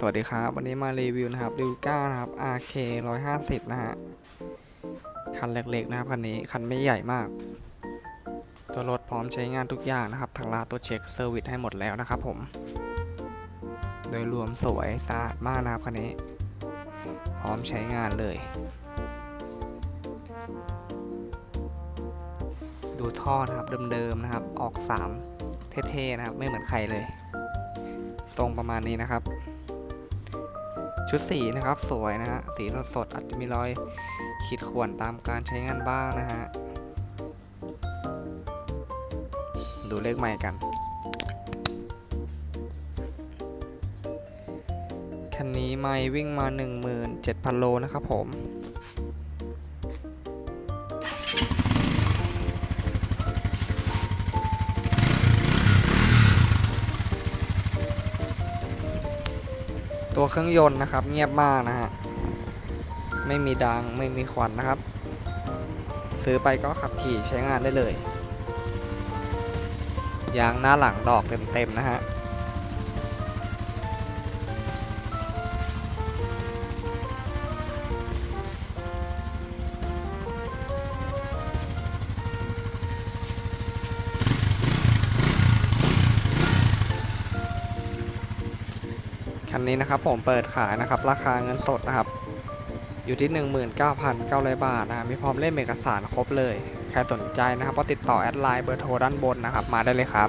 สวัสดีครับ วันนี้มารีวิวนะครับริวก้านะครับ RK 150 นะฮะ คันเล็กๆนะครับคันนี้ คันไม่ใหญ่มาก ตัวรถพร้อมใช้งานทุกอย่างนะครับ ทางร้าตัวเช็คเซอร์วิสให้หมดแล้วนะครับผม โดยรวมสวยสะอาดมากนะครับคันนี้ พร้อมใช้งานเลย ดูท่อนะครับเดิมๆนะครับ ออก 3 เท่ๆนะครับ ไม่เหมือนใครเลย ทรงประมาณนี้นะครับ ชุดสีนะครับสวยนะฮะสีสดๆอาจจะมีรอยขีดข่วนตามการใช้งานบ้างนะฮะดูเลขใหม่กัน คันนี้ไม่วิ่งมา 17,000 โลนะครับผม ตัวเครื่องยนต์นะครับ เงียบมากนะฮะ ไม่มีดังไม่มีควันนะครับ ซื้อไปก็ขับขี่ใช้งานได้เลย ยางหน้าหลังดอกเต็มๆนะฮะ คันนี้นะครับผมเปิดขายนะครับราคาเงินสดนะครับอยู่ที่ 19,900 บาทนะมีพร้อมเล่มเอกสารครบเลย ใครสนใจนะครับก็ติดต่อแอดไลน์เบอร์โทรด้านบนนะครับมาได้เลยครับ